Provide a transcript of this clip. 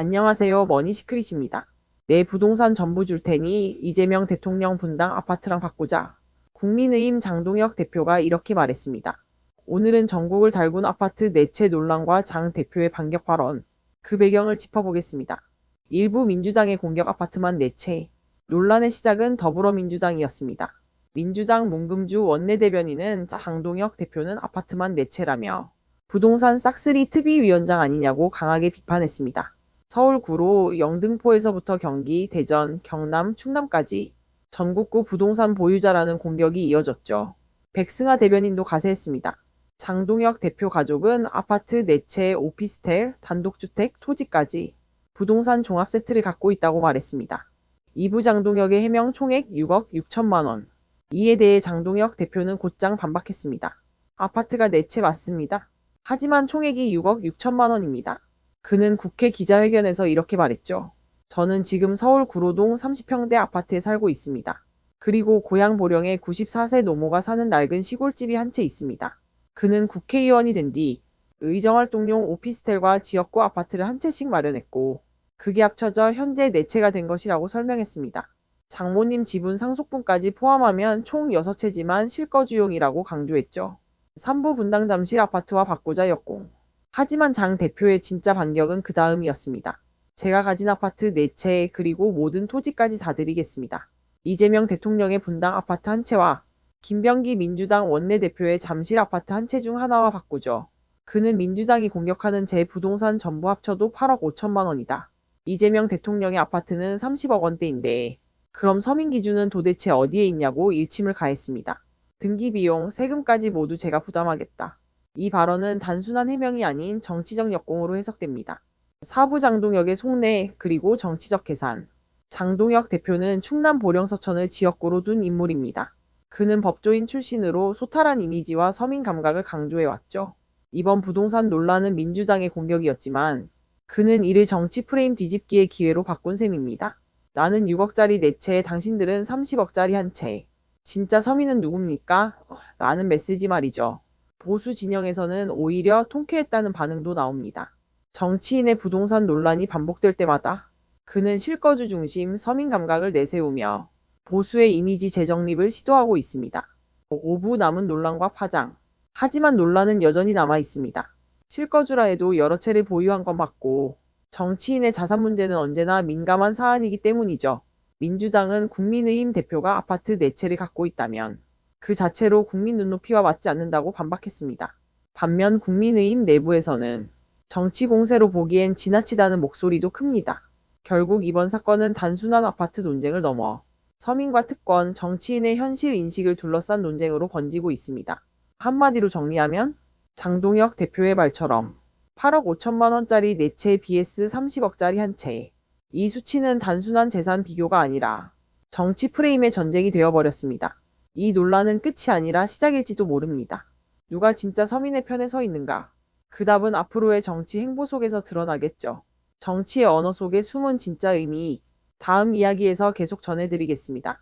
안녕하세요. 머니시크릿입니다. 내 부동산 전부 줄 테니 이재명 대통령 분당 아파트랑 바꾸자. 국민의힘 장동혁 대표가 이렇게 말했습니다. 오늘은 전국을 달군 아파트 내채 논란과 장 대표의 반격 발언, 그 배경을 짚어보겠습니다. 일부 민주당의 공격 아파트만 내채. 논란의 시작은 더불어민주당이었습니다. 민주당 문금주 원내대변인은 장동혁 대표는 아파트만 내채라며 부동산 싹쓸이 특위위원장 아니냐고 강하게 비판했습니다. 서울 구로 영등포에서부터 경기, 대전, 경남, 충남까지 전국구 부동산 보유자라는 공격이 이어졌죠. 백승하 대변인도 가세했습니다. 장동혁 대표 가족은 아파트, 내채, 오피스텔, 단독주택, 토지까지 부동산 종합 세트를 갖고 있다고 말했습니다. 이부 장동혁의 해명 총액 6억 6천만 원. 이에 대해 장동혁 대표는 곧장 반박했습니다. 아파트가 내채 맞습니다. 하지만 총액이 6억 6천만 원입니다. 그는 국회 기자회견에서 이렇게 말했죠. 저는 지금 서울 구로동 30평대 아파트에 살고 있습니다. 그리고 고향 보령에 94세 노모가 사는 낡은 시골집이 한 채 있습니다. 그는 국회의원이 된 뒤 의정활동용 오피스텔과 지역구 아파트를 한 채씩 마련했고 그게 합쳐져 현재 4채가 된 것이라고 설명했습니다. 장모님 지분 상속분까지 포함하면 총 6채지만 실거주용이라고 강조했죠. 3부 분당 잠실 아파트와 바꾸자였고 하지만 장 대표의 진짜 반격은 그 다음이었습니다. 제가 가진 아파트 4채 그리고 모든 토지까지 다 드리겠습니다. 이재명 대통령의 분당 아파트 한 채와 김병기 민주당 원내대표의 잠실 아파트 한 채 중 하나와 바꾸죠. 그는 민주당이 공격하는 제 부동산 전부 합쳐도 8억 5천만 원이다. 이재명 대통령의 아파트는 30억 원대인데 그럼 서민 기준은 도대체 어디에 있냐고 일침을 가했습니다. 등기 비용, 세금까지 모두 제가 부담하겠다. 이 발언은 단순한 해명이 아닌 정치적 역공으로 해석됩니다. 사부 장동혁의 속내 그리고 정치적 계산. 장동혁 대표는 충남 보령서천을 지역구로 둔 인물입니다. 그는 법조인 출신으로 소탈한 이미지와 서민 감각을 강조해왔죠. 이번 부동산 논란은 민주당의 공격이었지만 그는 이를 정치 프레임 뒤집기의 기회로 바꾼 셈입니다. 나는 6억짜리 네 채, 당신들은 30억짜리 한 채. 진짜 서민은 누굽니까? 라는 메시지 말이죠. 보수 진영에서는 오히려 통쾌했다는 반응도 나옵니다. 정치인의 부동산 논란이 반복될 때마다 그는 실거주 중심 서민 감각을 내세우며 보수의 이미지 재정립을 시도하고 있습니다. 오부 남은 논란과 파장. 하지만 논란은 여전히 남아 있습니다. 실거주라 해도 여러 채를 보유한 건 맞고 정치인의 자산 문제는 언제나 민감한 사안이기 때문이죠. 민주당은 국민의힘 대표가 아파트 4채를 갖고 있다면 그 자체로 국민 눈높이와 맞지 않는다고 반박했습니다. 반면 국민의힘 내부에서는 정치 공세로 보기엔 지나치다는 목소리도 큽니다. 결국 이번 사건은 단순한 아파트 논쟁을 넘어 서민과 특권, 정치인의 현실 인식을 둘러싼 논쟁으로 번지고 있습니다. 한마디로 정리하면 장동혁 대표의 말처럼 8억 5천만 원짜리 4채 BS 30억짜리 한 채. 이 수치는 단순한 재산 비교가 아니라 정치 프레임의 전쟁이 되어버렸습니다. 이 논란은 끝이 아니라 시작일지도 모릅니다. 누가 진짜 서민의 편에 서 있는가? 그 답은 앞으로의 정치 행보 속에서 드러나겠죠. 정치의 언어 속에 숨은 진짜 의미, 다음 이야기에서 계속 전해드리겠습니다.